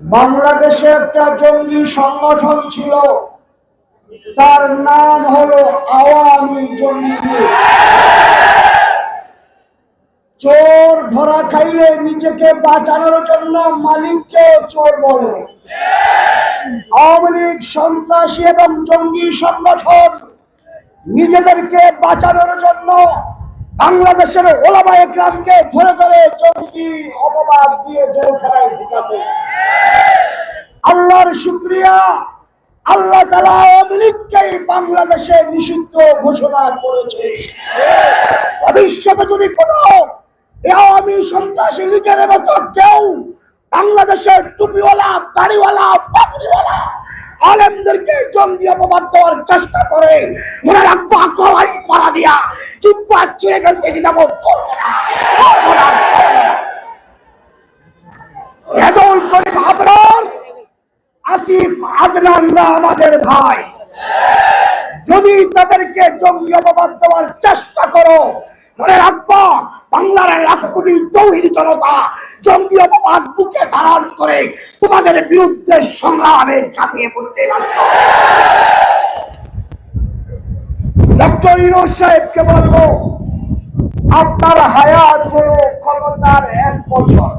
বাংলাদেশে একটা জঙ্গি সংগঠন ছিল, তার নাম হলো আওয়ামী জঙ্গি। চোর ধরা খাইলে নিজেকে বাঁচানোর জন্য মালিককে চোর বলে। আওয়ামী লীগ সন্ত্রাসী এবং জঙ্গি সংগঠন নিজেদেরকে বাঁচানোর জন্য বাংলাদেশের ওলামা একরামকে ধরে ধরে জঙ্গি অপবাদ দিয়ে জেলখানায় ঢুকাতে। আল্লাহর শুক্রিয়া, আল্লাহ আওয়ামী বাংলাদেশে নিষিদ্ধ ঘোষণা করেছে। ভবিষ্যতে যদি কোনো আওয়ামী সন্ত্রাসী লীগের মতো কেউ বাংলাদেশের টুপিওয়ালা, দাড়িওয়ালা, পাগড়িওয়ালা আলেমদেরকে জঙ্গি অপবাদ দেওয়ার চেষ্টা করে, মনে রাখব দিয়া ছিঁড়ে ফেলতে দ্বিধাবোধ করব না আমাদের ভাই। যদি তাদেরকে জঙ্গি অপবাদ দেওয়ার চেষ্টা করো, মনে রাখবা, বাংলার তৌহিদ জনতা জঙ্গি অপবাদ বুকে ধারণ করে তোমাদের বিরুদ্ধে সংগ্রামে ঝাঁপিয়ে পড়তে বাধ্য। ডক্টর ইনোজ সাহেবকে বলব আপনার হায়াত হলো ক্ষমতার এক বছর।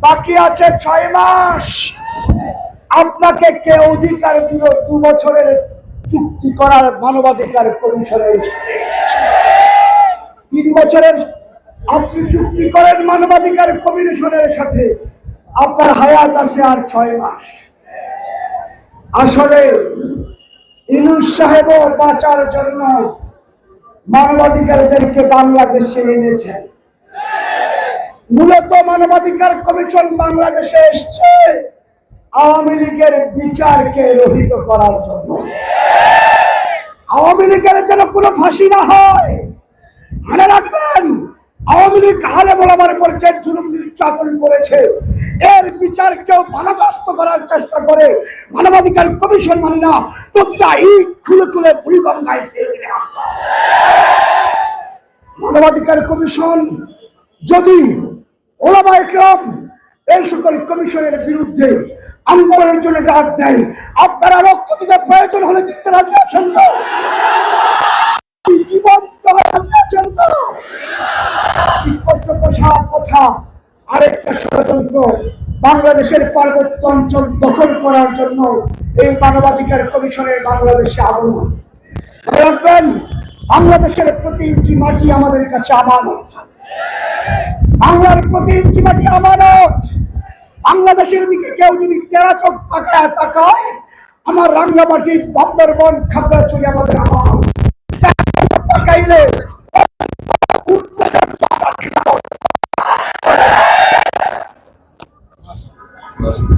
বাকি আছে ছয় মাস। আপনাকে কে অধিকার দিল দু বছরের চুক্তি করার মানবাধিকার কমিশনের? তিন বছরের আপনি চুক্তি করেন মানবাধিকার কমিশনের সাথে। আপনার হায়াত আছে আর ছয় মাস। আসলে ইনুস সাহেবও বাঁচার জন্য মানবাধিকারদেরকে বাংলাদেশে এনেছেন মূলত মানবাধিকার কমিশন বাংলাদেশে এসছে আওয়ামী লীগের বিচারকে রহিত করার জন্য। আওয়ামী লীগের যেন কোনো ফাঁসি না হয়, মনে রাখবেন, আওয়ামী লীগ হালে বলাবার পর যে জুলুম নির্যাতন করেছে। এর বিচার কেউ বাধাগ্রস্ত করার চেষ্টা করে। মানবাধিকার কমিশন মানে না, প্রতিটা ইট খুলে খুলে বুড়িগঙ্গায় ফেলে মানবাধিকার কমিশন যদি ওলামা এই সকল কমিশনের বিরুদ্ধে আন্দোলনের জন্য ডাক দেয়, আপনারা রক্ত দিতে প্রয়োজন হলে দিতে রাজি আছেন তো? জীবন রাজি আছেন তো? স্পষ্ট কথা আরেকটা ষড়যন্ত্র বাংলাদেশের পার্বত্য অঞ্চল দখল করার জন্য এই মানবাধিকার কমিশনের বাংলাদেশে আগমন। রাখবেন, বাংলাদেশের প্রতি ইঞ্চি মাটি আমাদের কাছে আমানত। বাংলার প্রতি ইঞ্চি মাটি আমানত। বাংলাদেশের দিকে কেউ যদি তেরা চোখ পাকায় তাকায়, আমার রাঙ্গামাটি, বান্দরবন, খাগড়াছড়ি আমাদের আমানত। তাকাইলে থাকবে আমার